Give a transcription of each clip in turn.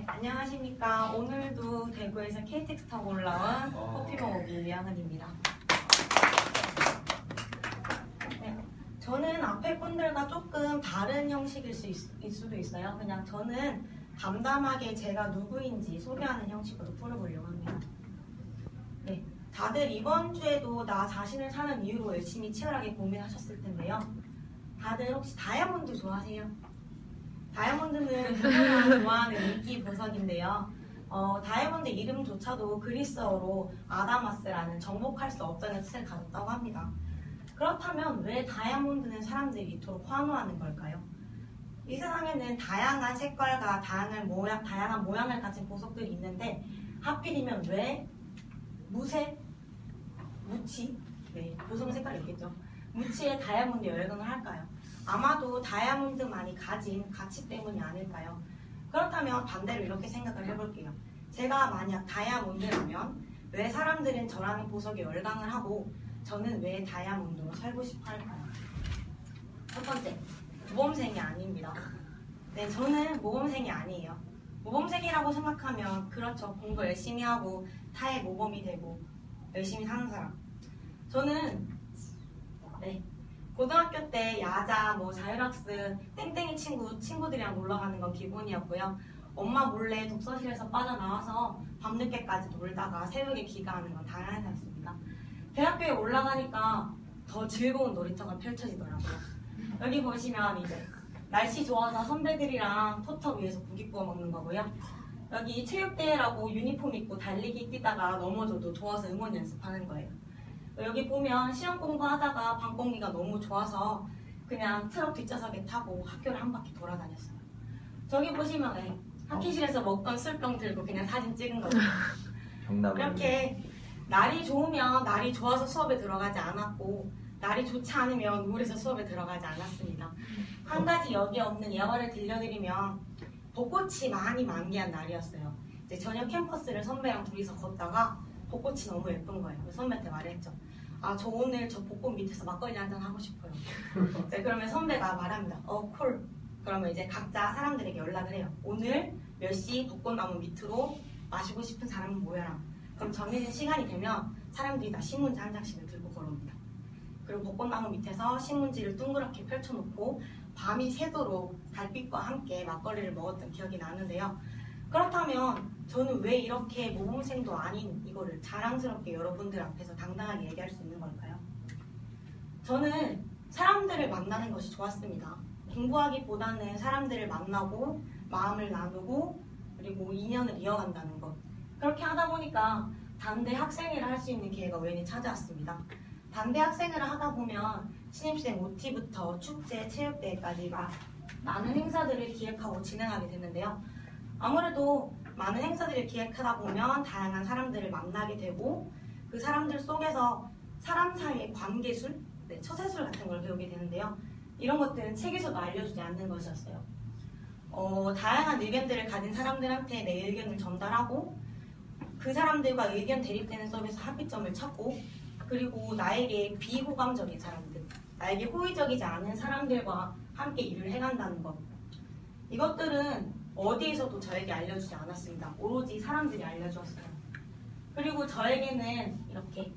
네, 안녕하십니까. 오늘도 대구에서 KTX 타고 올라온 어. 커피먹기 이하은입니다. 네, 저는 앞에 분들과 조금 다른 형식일 수 있, 을 수도 있어요. 그냥 저는 담담하게 제가 누구인지 소개하는 형식으로 풀어보려고 합니다. 네, 다들 이번 주에도 나 자신을 사는 이유로 열심히 치열하게 고민하셨을 텐데요. 다들 혹시 다이아몬드 좋아하세요? 다이아몬드는 누구나 좋아하는 인기 보석인데요. 어, 다이아몬드 이름조차도 그리스어로 아다마스라는 정복할 수 없다는 뜻을 가졌다고 합니다. 그렇다면 왜 다이아몬드는 사람들이 이토록 환호하는 걸까요? 이 세상에는 다양한 색깔과 다양한 모양, 다양한 모양을 가진 보석들이 있는데 하필이면 왜 무색, 무치, 네, 보석 색깔이 있겠죠. 무치에 다이아몬드 열광을 할까요? 아마도 다이아몬드만이 가진 가치 때문이 아닐까요? 그렇다면 반대로 이렇게 생각을 해볼게요. 제가 만약 다이아몬드라면 왜 사람들은 저라는 보석에 열광을 하고 저는 왜 다이아몬드로 살고 싶어 할까요? 첫 번째, 모범생이 아닙니다. 네, 저는 모범생이 아니에요. 모범생이라고 생각하면 그렇죠. 공부 열심히 하고 타의 모범이 되고 열심히 사는 사람. 저는 네, 고등학교 때 야자, 뭐 자율학습, 땡땡이 친구, 친구들이랑 놀러 가는 건 기본이었고요. 엄마 몰래 독서실에서 빠져나와서 밤늦게까지 놀다가 새벽에 귀가하는 건 당연하였습니다. 대학교에 올라가니까 더 즐거운 놀이터가 펼쳐지더라고요. 여기 보시면 이제 날씨 좋아서 선배들이랑 토터 위에서 고기 구워 먹는 거고요. 여기 체육대회라고 유니폼 입고 달리기 뛰다가 넘어져도 좋아서 응원 연습하는 거예요. 여기 보면 시험 공부하다가 방공기가 너무 좋아서 그냥 트럭 뒷좌석에 타고 학교를 한 바퀴 돌아다녔어요. 저기 보시면 네, 학기실에서 먹던 술병 들고 그냥 사진 찍은 거죠. 이렇게 날이 좋으면 날이 좋아서 수업에 들어가지 않았고 날이 좋지 않으면 우울해서 수업에 들어가지 않았습니다. 한 가지 여기 없는 예화를 들려드리면 벚꽃이 많이 만개한 날이었어요. 이제 저녁 캠퍼스를 선배랑 둘이서 걷다가 벚꽃이 너무 예쁜 거예요. 그래서 선배한테 말했죠. 아, 저 오늘 저 벚꽃 밑에서 막걸리 한 잔 하고 싶어요. 네, 그러면 선배가 말합니다. 어, 콜. 그러면 이제 각자 사람들에게 연락을 해요. 오늘 몇 시 벚꽃나무 밑으로 마시고 싶은 사람은 모여라. 그럼 정해진 시간이 되면 사람들이 다 신문지 한 장씩을 들고 걸어옵니다. 그리고 벚꽃나무 밑에서 신문지를 둥그렇게 펼쳐놓고 밤이 새도록 달빛과 함께 막걸리를 먹었던 기억이 나는데요. 그렇다면 저는 왜 이렇게 모범생도 아닌 이거를 자랑스럽게 여러분들 앞에서 당당하게 얘기할 수 있는 걸까요? 저는 사람들을 만나는 것이 좋았습니다. 공부하기보다는 사람들을 만나고 마음을 나누고 그리고 인연을 이어간다는 것. 그렇게 하다 보니까 단대 학생회를 할 수 있는 기회가 우연히 찾아왔습니다. 단대 학생회를 하다 보면 신입생 OT부터 축제, 체육대회까지 막 많은 행사들을 기획하고 진행하게 됐는데요. 아무래도 많은 행사들을 기획하다 보면 다양한 사람들을 만나게 되고 그 사람들 속에서 사람 사이의 관계술, 네, 처세술 같은 걸 배우게 되는데요. 이런 것들은 책에서도 알려주지 않는 것이었어요. 어, 다양한 의견들을 가진 사람들한테 내 의견을 전달하고 그 사람들과 의견 대립되는 수업에서 합의점을 찾고 그리고 나에게 비호감적인 사람들, 나에게 호의적이지 않은 사람들과 함께 일을 해간다는 것. 이것들은 어디에서도 저에게 알려주지 않았습니다. 오로지 사람들이 알려주었어요. 그리고 저에게는 이렇게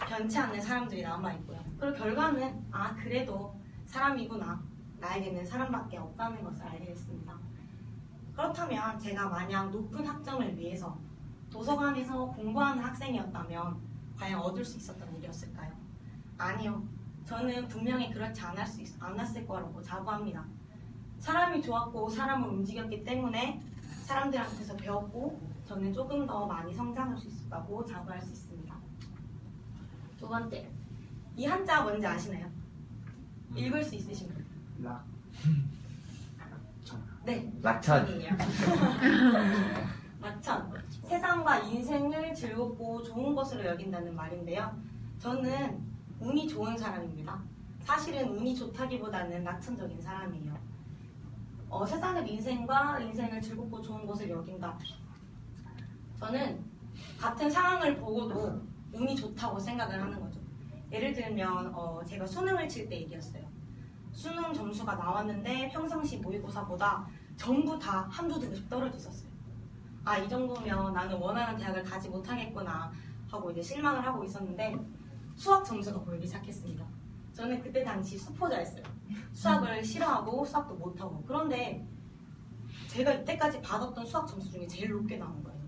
변치 않는 사람들이 남아있고요. 그리고 결과는 아 그래도 사람이구나. 나에게는 사람밖에 없다는 것을 알게 됐습니다. 그렇다면 제가 만약 높은 학점을 위해서 도서관에서 공부하는 학생이었다면 과연 얻을 수 있었던 일이었을까요? 아니요. 저는 분명히 그렇지 않았을 거라고 자부합니다. 사람이 좋았고 사람을 움직였기 때문에 사람들한테서 배웠고 저는 조금 더 많이 성장할 수 있었다고 자부할 수 있습니다. 두 번째, 이 한자 뭔지 아시나요? 읽을 수 있으신 분? 락. 네, 낙천. 낙천. 세상과 인생을 즐겁고 좋은 것으로 여긴다는 말인데요. 저는 운이 좋은 사람입니다. 사실은 운이 좋다기보다는 낙천적인 사람이에요. 어, 세상의 인생과 인생을 즐겁고 좋은 것을 여긴다. 저는 같은 상황을 보고도 운이 좋다고 생각을 하는 거죠. 예를 들면 어, 제가 수능을 칠때 일이었어요. 수능 점수가 나왔는데 평상시 모의고사보다 전부 다 한두 등급 떨어졌었어요. 아, 이 정도면 나는 원하는 대학을 가지 못하겠구나 하고 이제 실망을 하고 있었는데 수학 점수가 보이기 시작했습니다. 저는 그때 당시 수포자였어요. 수학을 싫어하고 수학도 못하고. 그런데 제가 이때까지 받았던 수학 점수 중에 제일 높게 나온 거예요.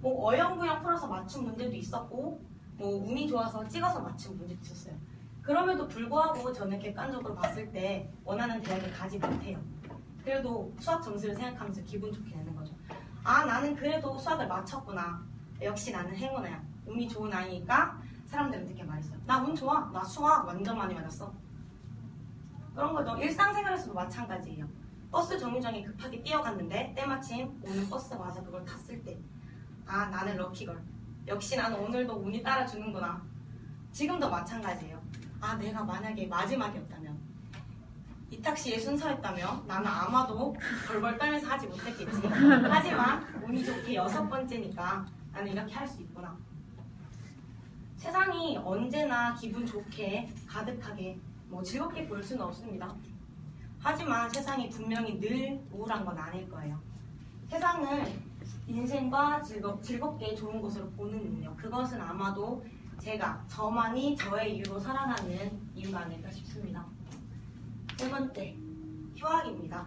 뭐 어영부영 풀어서 맞춘 문제도 있었고 뭐 운이 좋아서 찍어서 맞춘 문제도 있었어요. 그럼에도 불구하고 저는 객관적으로 봤을 때 원하는 대학을 가지 못해요. 그래도 수학 점수를 생각하면서 기분 좋게 되는 거죠. 아 나는 그래도 수학을 맞췄구나. 역시 나는 행운아야. 운이 좋은 아이니까 이렇게 말했어요. 나 운 좋아. 나 수학 완전 많이 맞았어. 그런 거죠. 일상생활에서도 마찬가지예요. 버스 정류장에 급하게 뛰어갔는데 때마침 오는 버스가 와서 그걸 탔을 때 아 나는 럭키걸. 역시 나는 오늘도 운이 따라주는구나. 지금도 마찬가지예요. 아 내가 만약에 마지막이었다면 이탁시의 순서였다면 나는 아마도 벌벌 떨면서 하지 못했겠지. 하지만 운이 좋게 여섯 번째니까 나는 이렇게 할 수 있구나. 세상이 언제나 기분 좋게 가득하게 뭐 즐겁게 볼 수는 없습니다. 하지만 세상이 분명히 늘 우울한 건 아닐 거예요. 세상을 인생과 즐겁, 즐겁게 좋은 곳으로 보는 능력 그것은 아마도 제가 저만이 저의 이유로 살아가는 이유가 아닐까 싶습니다. 세 번째, 휴학입니다.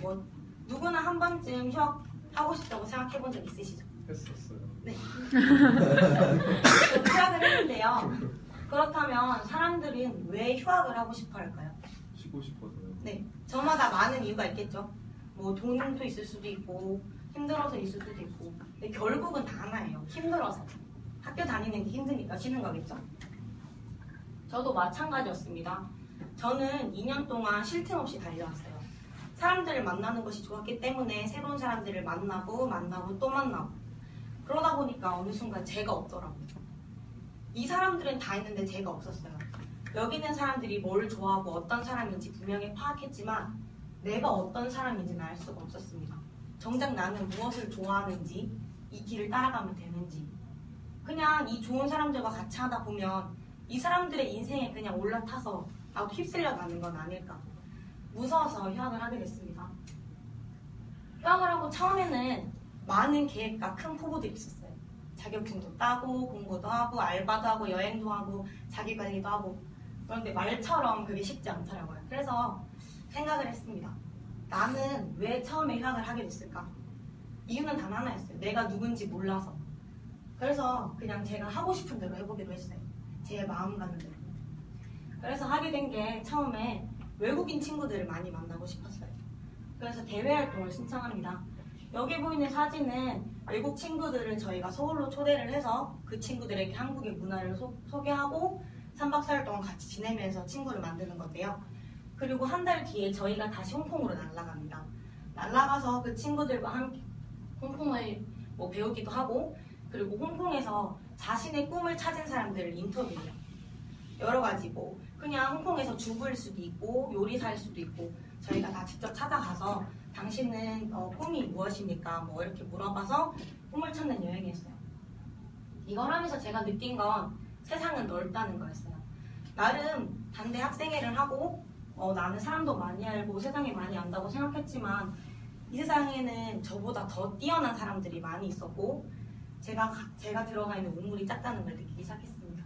뭐 누구나 한 번쯤 휴학 하고 싶다고 생각해 본 적 있으시죠? 했었어요. 저도 휴학을 했는데요. 그렇다면 사람들은 왜 휴학을 하고 싶어 할까요? 쉬고 싶어서요. 네, 저마다 많은 이유가 있겠죠. 뭐 돈도 있을 수도 있고 힘들어서 있을 수도 있고 근데 결국은 다 하나예요. 힘들어서 학교 다니는 게 힘드니까 쉬는 거겠죠. 저도 마찬가지였습니다. 저는 2년 동안 쉴 틈 없이 달려왔어요. 사람들을 만나는 것이 좋았기 때문에 새로운 사람들을 만나고 만나고 또 만나고 그러다 보니까 어느 순간 제가 없더라고요. 이 사람들은 다 있는데 제가 없었어요. 여기 있는 사람들이 뭘 좋아하고 어떤 사람인지 분명히 파악했지만 내가 어떤 사람인지는 알 수가 없었습니다. 정작 나는 무엇을 좋아하는지 이 길을 따라가면 되는지 그냥 이 좋은 사람들과 같이 하다 보면 이 사람들의 인생에 그냥 올라타서 나도 휩쓸려 가는 건 아닐까 무서워서 휴학을 하게 됐습니다. 휴학을 하고 처음에는 많은 계획과 큰 포부들이 있었어요. 자격증도 따고 공부도 하고 알바도 하고 여행도 하고 자기관리도 하고 그런데 말처럼 그게 쉽지 않더라고요. 그래서 생각을 했습니다. 나는 왜 처음에 휴학을 하게 됐을까? 이유는 단 하나였어요. 내가 누군지 몰라서. 그래서 그냥 제가 하고 싶은 대로 해보기로 했어요. 제 마음 가는 대로. 그래서 하게 된 게 처음에 외국인 친구들을 많이 만나고 싶었어요. 그래서 대외 활동을 신청합니다. 여기 보이는 사진은 외국 친구들을 저희가 서울로 초대를 해서 그 친구들에게 한국의 문화를 소, 소개하고 3박 4일 동안 같이 지내면서 친구를 만드는 건데요. 그리고 한 달 뒤에 저희가 다시 홍콩으로 날아갑니다. 날아가서 그 친구들과 함께 홍콩을 뭐 배우기도 하고 그리고 홍콩에서 자신의 꿈을 찾은 사람들을 인터뷰해요. 여러 가지 뭐 그냥 홍콩에서 주부일 수도 있고 요리사일 수도 있고 저희가 다 직접 찾아가서 당신은 어, 꿈이 무엇입니까? 뭐 이렇게 물어봐서 꿈을 찾는 여행이었어요. 이걸 하면서 제가 느낀 건 세상은 넓다는 거였어요. 나름 단대 학생회를 하고 어, 나는 사람도 많이 알고 세상에 많이 안다고 생각했지만 이 세상에는 저보다 더 뛰어난 사람들이 많이 있었고 제가 가- 제가 들어가 있는 우물이 작다는 걸 느끼기 시작했습니다.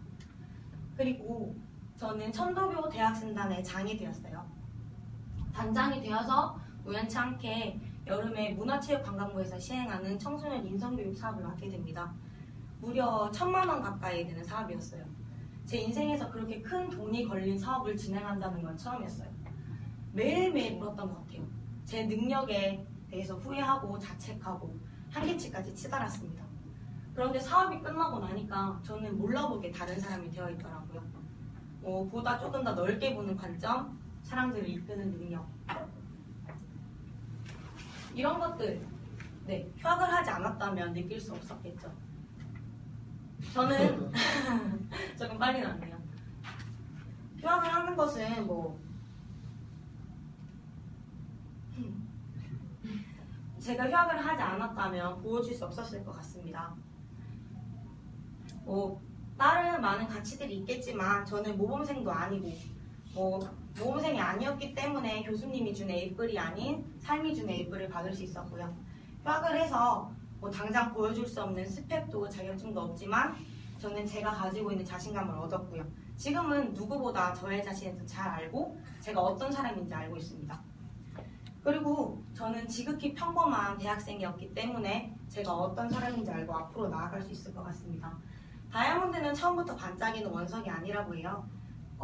그리고 저는 천도교 대학생단의 장이 되었어요. 단장이 되어서 우연치 않게 여름에 문화체육관광부에서 시행하는 청소년 인성교육 사업을 맡게 됩니다. 무려 천만 원 가까이 되는 사업이었어요. 제 인생에서 그렇게 큰 돈이 걸린 사업을 진행한다는 건 처음이었어요. 매일매일 울었던 것 같아요. 제 능력에 대해서 후회하고 자책하고 한계치까지 치달았습니다. 그런데 사업이 끝나고 나니까 저는 몰라보게 다른 사람이 되어 있더라고요. 어, 보다 조금 더 넓게 보는 관점, 사람들을 이끄는 능력. 이런 것들, 네, 휴학을 하지 않았다면 느낄 수 없었겠죠. 저는 조금 빨리 나네요. 휴학을 하는 것은 뭐 제가 휴학을 하지 않았다면 보여줄 수 없었을 것 같습니다. 뭐 다른 많은 가치들이 있겠지만 저는 모범생도 아니고 뭐 모범생이 아니었기 때문에 교수님이 준 A뿔이 아닌 삶이 준 A뿔을 받을 수 있었고요. 휴학을 해서 뭐 당장 보여줄 수 없는 스펙도 자격증도 없지만 저는 제가 가지고 있는 자신감을 얻었고요. 지금은 누구보다 저의 자신에 더잘 알고 제가 어떤 사람인지 알고 있습니다. 그리고 저는 지극히 평범한 대학생이었기 때문에 제가 어떤 사람인지 알고 앞으로 나아갈 수 있을 것 같습니다. 다이아몬드는 처음부터 반짝이는 원석이 아니라고 해요.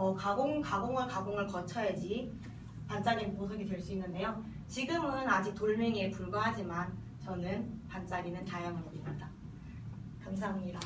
어, 가공, 가공을 가공을 거쳐야지 반짝이는 보석이 될 수 있는데요. 지금은 아직 돌멩이에 불과하지만 저는 반짝이는 다이아몬드입니다. 감사합니다.